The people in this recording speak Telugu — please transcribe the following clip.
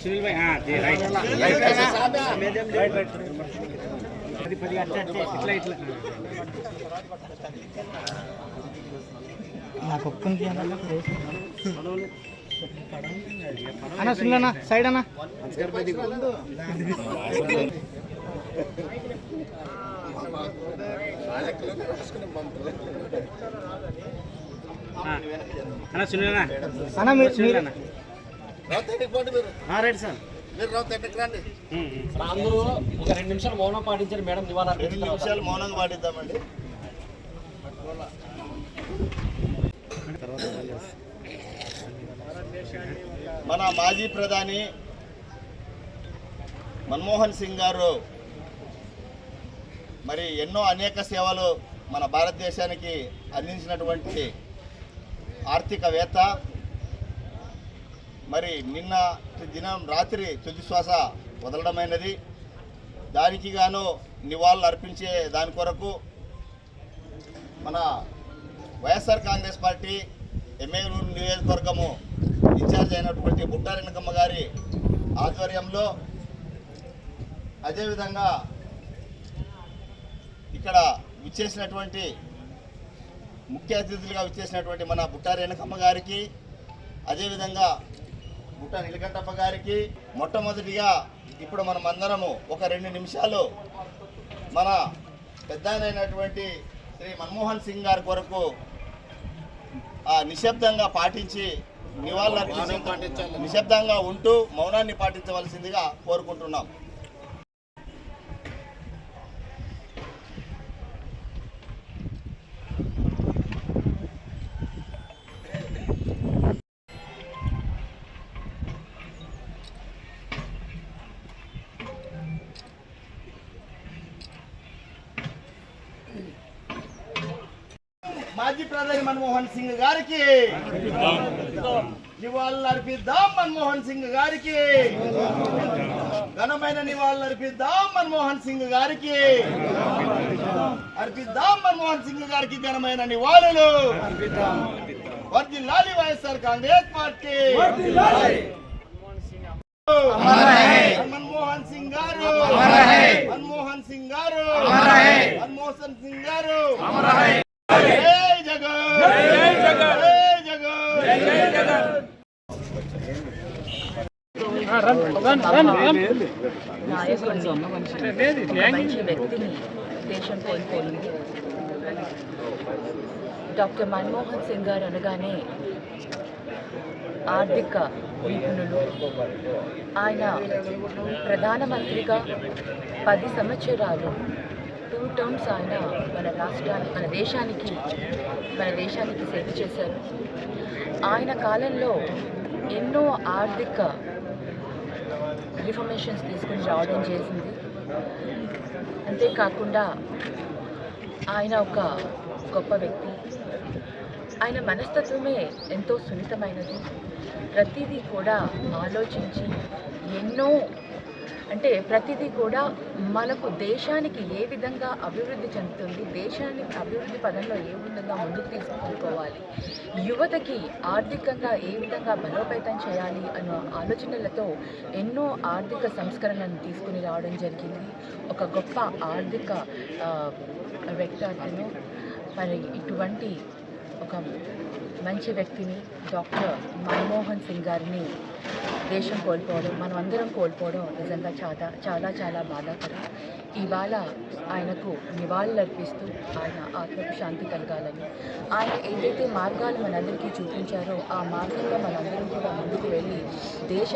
సునీల్ భాయ్ పది పది అట్లా ఇట్లా ఇట్లా నాకు ఒక్కరికి అన్న సున్నా సైడ్ అన్న. అన్న సునీల్ అన్న అన్న మీరు రైట్ సార్. అందరూ ఒక రెండు నిమిషాలు మౌనం పాటించారు మేడం నివాళులు రెండు నిమిషాలు మౌనంగా పాటిద్దామండి. మన మాజీ ప్రధాని మన్మోహన్ సింగ్ గారు మరి ఎన్నో అనేక సేవలు మన భారతదేశానికి అందించినటువంటి ఆర్థికవేత్త మరి నిన్న దినం రాత్రి తుది శ్వాస వదలడమైనది. దానికి గాను నివాళులు అర్పించే దాని కొరకు మన వైఎస్ఆర్ కాంగ్రెస్ పార్టీ ఎమ్మెల్యేలు నియోజకవర్గము ఇన్ఛార్జ్ అయినటువంటి బుట్టారెనకమ్మ గారి ఆధ్వర్యంలో అదేవిధంగా ఇక్కడ విచ్చేసినటువంటి ముఖ్య అతిథులుగా విచ్చేసినటువంటి మన బుట్టారేణకమ్మ గారికి అదేవిధంగా బుట్ట నీలకంఠప్ప గారికి మొట్టమొదటిగా ఇప్పుడు మనం అందరము ఒక రెండు నిమిషాలు మన పెద్దనైనటువంటి శ్రీ మన్మోహన్ సింగ్ గారి కొరకు ఆ నిశ్శబ్దంగా పాటించి నివాళులు నిశ్శబ్దంగా ఉంటూ మౌనాన్ని పాటించవలసిందిగా కోరుకుంటున్నాం. మాజీ ప్రధాని మన్మోహన్ సింగ్ గారికి. నివాళులు అర్పిద్దాం మన్మోహన్ సింగ్ గారికి. ఘనమైన నివాళులు అర్పిద్దాం మన్మోహన్ సింగ్ గారికి. అర్పిద్దాం మన్మోహన్ సింగ్ గారికి ఘనమైన నివాళులు. వర్దిల్లాలి YSR Congress party. Manmohan Singh గారు. మన్మోహన్ సింగ్ గారు. మన్మోహన్ సింగ్ గారు. మంచి వ్యక్తిని దేశం కోల్పోయింది డాక్టర్ మన్మోహన్ సింగ్ గారు అనగానే ఆర్థిక నిపుణులు ఆయన ప్రధానమంత్రిగా పది సంవత్సరాలు టూ టర్మ్స్ ఆయన మన రాష్ట్రానికి మన దేశానికి మన దేశానికి సేవ చేశారు. ఆయన కాలంలో ఎన్నో ఆర్థిక రిఫర్మేషన్స్ తీసుకుని రావడం చేసింది అంతేకాకుండా ఆయన ఒక గొప్ప వ్యక్తి. ఆయన మనస్తత్వమే ఎంతో సున్నితమైనది. ప్రతిదీ కూడా ఆలోచించి ఎన్నో అంటే ప్రతిదీ కూడా మనకు దేశానికి ఏ విధంగా అభివృద్ధి చెందుతుంది దేశాన్ని అభివృద్ధి పదంలో ఏ విధంగా ముందుకు తీసుకుపోవాలి యువతకి ఆర్థికంగా ఏ విధంగా బలోపేతం చేయాలి అన్న ఆలోచనలతో ఎన్నో ఆర్థిక సంస్కరణలను తీసుకుని రావడం జరిగింది. ఒక గొప్ప ఆర్థిక ఆ, మరి ఇటువంటి ఒక మంచి వ్యక్తిని డాక్టర్ మన్మోహన్ సింగ్ గారిని దేశం కోల్పోవడం మనం అందరం కోల్పోవడం నిజంగా చాలా చాలా చాలా బాధాకరం. ఇవాళ ఆయనకు నివాళులర్పిస్తూ ఆయన ఆత్మకు శాంతి కలగాలని. ఆయన ఏదైతే మార్గాలు మనందరికీ చూపించారో ఆ మార్గంలో మనందరం కూడా ముందుకు వెళ్ళి దేశ